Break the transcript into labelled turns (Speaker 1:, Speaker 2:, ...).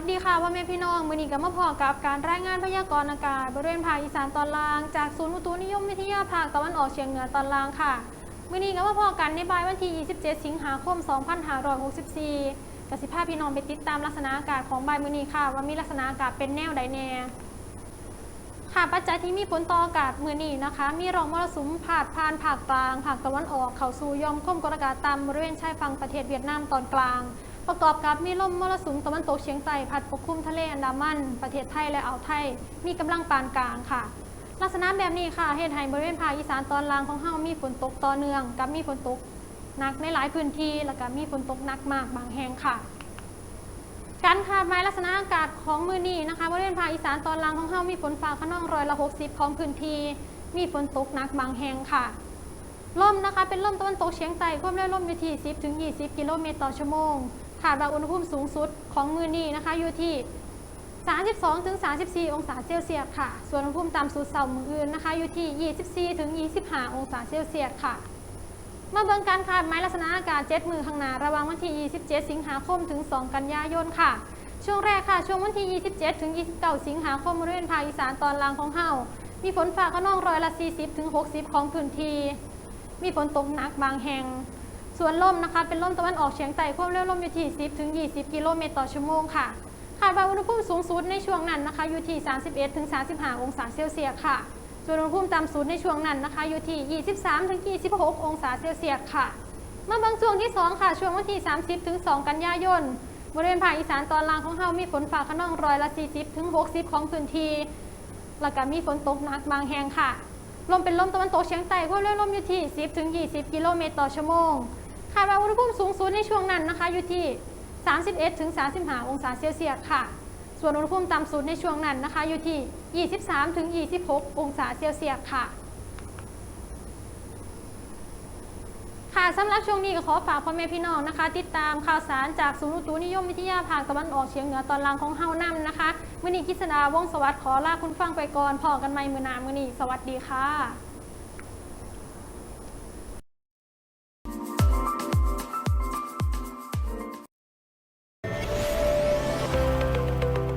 Speaker 1: สดีค่ะพ่อแม่พี่น้องมือนี้ก็มาพอกับการรายงานพยากรณ์อากาศบริเวณภาคอีสานตอนล่าง จากศูนย์อุตุนิยมวิทยาภาคตะวันออกเฉียงเหนือตอนล่างค่ะมือนี้ก็มาพอกันในบ่ายวันที่ 27 สิงหาคม 2564กสิภาพพี่น้องไปติดตามลักษณะอากาศของบ่ายมือนี้ค่ะ ว่ามีลักษณะอากาศเป็นแนวใดแน่ค่ะปัจจัยที่มีผลต่ออากาศมือนี้นะคะ มีร่องมรสุมผ่าดผ่านภาคกลางภาคตะวันออก เข้าสู่ยอมก้มกดอากาศต่ำบริเวณชายฝั่งประเทศเวียดนามตอนกลาง ประกอบกับมีลมมรสุมตะวันตกเฉียงใต้พัดปกคลุมทะเลอันดามัน ประเทศไทยและอ่าวไทย มีกำลังปานกลางค่ะ ลักษณะแบบนี้ค่ะเฮ็ดให้บริเวณภาคอีสานตอนล่างของเฮามีฝนตกต่อเนื่อง กับมีฝนตกหนักในหลายพื้นที่แล้วก็มีฝนตกหนักมากบางแห่งค่ะ การคาดหมายลักษณะอากาศของมือนี้นะคะบริเวณภาคอีสานตอนล่างของเฮามีฝนฟ้าขนองร้อยละ60 ของพื้นที่มีฝนตกหนักบางแห่งค่ะลมนะคะเป็นลมตะวันตกเฉียงใต้ความเร็วลมอยู่ที่ 10 ถึง 20 กิโลเมตรต่อชั่วโมง คาดว่าอุณหภูมิสูงสุดของมือนี้นะคะอยู่ที่ 32-34 องศาเซลเซียสค่ะ ส่วนอุณหภูมิต่ำสุดเสาร์มืออื่นนะคะอยู่ที่ 24-25 องศาเซลเซียสค่ะมาเบิ่งการคาดหมายลักษณะอากาศ7มือข้างหน้าระหว่างวันที่ 27 สิงหาคมถึง 2 กันยายนค่ะ ช่วงแรกค่ะ ช่วงวันที่ 27 ถึง 29 สิงหาคมบริเวณภาคอีสานตอนล่างของเฮามีฝนฟ้าขนองร้อยละ 40 ถึง 60 ของพื้นที่ มีฝนตกหนักบางแห่ง ส่วนลมนะคะ เป็นลมตะวันออกเฉียงใต้ความเร็วลมอยู่ที่ 10 ถึง 20 กิโลเมตรต่อชั่วโมงค่ะคาดว่าอุณหภูมิสูงสุดในช่วงนั้นนะคะอยู่ที่ 31 ถึง 35 องศาเซลเซียสค่ะ ส่วนอุณหภูมิต่ำสุดในช่วงนั้นนะคะอยู่ที่ 23 ถึง 26 องศาเซลเซียสค่ะมาบางช่วงที่ 2 ค่ะ ช่วงวันที่ 30 ถึง 2 กันยายนบริเวณภาคอีสานตอนล่างของเฮามีฝนฟ้าขนองร้อยละ 40 ถึง 60 ของพื้นที่ แล้วก็มีฝนตกหนักบางแห่งค่ะ ลมเป็นลมตะวันตกเฉียงใต้ความเร็วลมอยู่ที่ 10 ถึง 20 กิโลเมตรต่อชั่วโมง คาดว่าอุณหภูมิสูงสุดในช่วงนั้นนะคะอยู่ที่ 31ถึง35 องศาเซลเซียสค่ะ ส่วนอุณหภูมิต่ำสุดในช่วงนั้นนะคะอยู่ที่ 23ถึง26 องศาเซลเซียสค่ะ ค่ะสำหรับช่วงนี้ก็ขอฝากพ่อแม่พี่น้องนะคะ ติดตามข่าวสารจากศูนย์อุตุนิยมวิทยาภาคตะวันออกเฉียงเหนือตอนล่างของเฮานํนะคะมื่อนี้กิษดาวงศสวัสดิ์ขอลาคุณฟังไปก่อนพอกันใหม่มือนามื่อนี้สวัสดีค่ะ